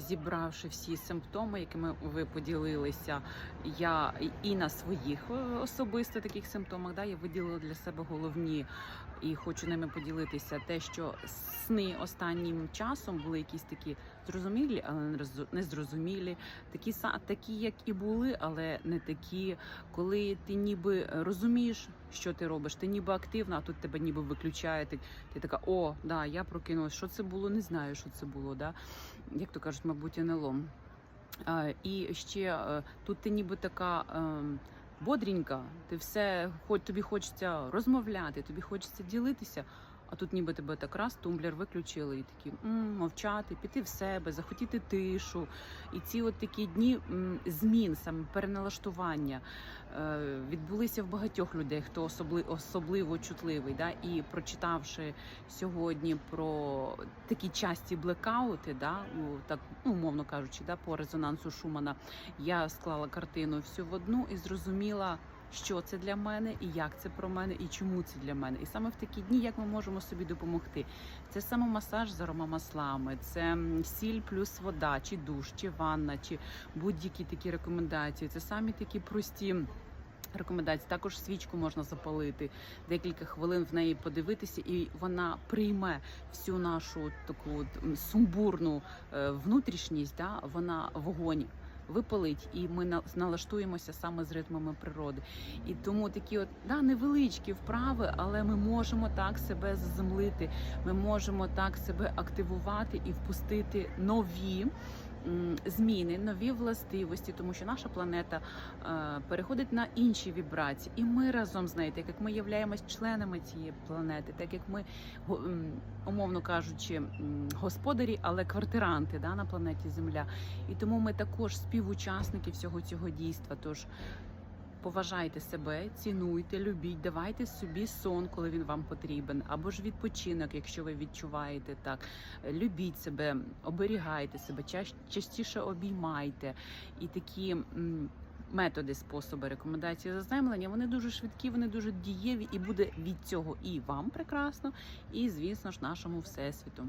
зібравши всі симптоми, якими ви поділилися, я і на своїх е, особисто таких симптомах, да, я виділила для себе головні і хочу ними поділитися. Те, що сни останнім часом були якісь такі зрозумілі, але не роз- не зрозумілі, такі такі, як і були, але не такі, коли ти ніби розумієш, що ти робиш, ти ніби активна, а тут тебе ніби виключає. Ти, ти така, о, да, я прокинулась. Що це було? Не знаю, що це було. Да? Як то кажуть, мабуть, НЛО. І ще е, тут ти ніби така. Бодренька, ти все, хоч тобі хочеться розмовляти, тобі хочеться ділитися, а тут ніби тебе так раз тумблер виключили і такі м, мовчати, піти в себе, захотіти тишу. І ці от такі дні м, змін, саме переналаштування е, відбулися в багатьох людей, хто особли, особливо чутливий. Да? І прочитавши сьогодні про такі часті блекаути, да? у, так ну, умовно кажучи, да, по резонансу Шумана, я склала картину всю в одну і зрозуміла. Що це для мене, і як це про мене, і чому це для мене. І саме в такі дні, як ми можемо собі допомогти. Це саме масаж з аромамаслами, це сіль плюс вода, чи душ, чи ванна, чи будь-які такі рекомендації. Це самі такі прості. Рекомендації також свічку можна запалити, декілька хвилин в неї подивитися, і вона прийме всю нашу таку сумбурну е, внутрішність. Да? Вона вогонь випалить, і ми налаштуємося саме з ритмами природи. І тому такі, от да, невеличкі вправи, але ми можемо так себе заземлити, ми можемо так себе активувати і впустити нові. Зміни, нові властивості, тому що наша планета е, переходить на інші вібрації, і ми разом з нею, так як ми являємось членами цієї планети, так як ми умовно кажучи, господарі, але квартиранти да, на планеті Земля. І тому ми також співучасники всього цього дійства. Тож поважайте себе, цінуйте, любіть, давайте собі сон, коли він вам потрібен, або ж відпочинок, якщо ви відчуваєте так. Любіть себе, оберігайте себе, частіше обіймайте. І такі. Методи, способи, рекомендації заземлення, вони дуже швидкі, вони дуже дієві, і буде від цього і вам прекрасно, і звісно ж нашому всесвіту.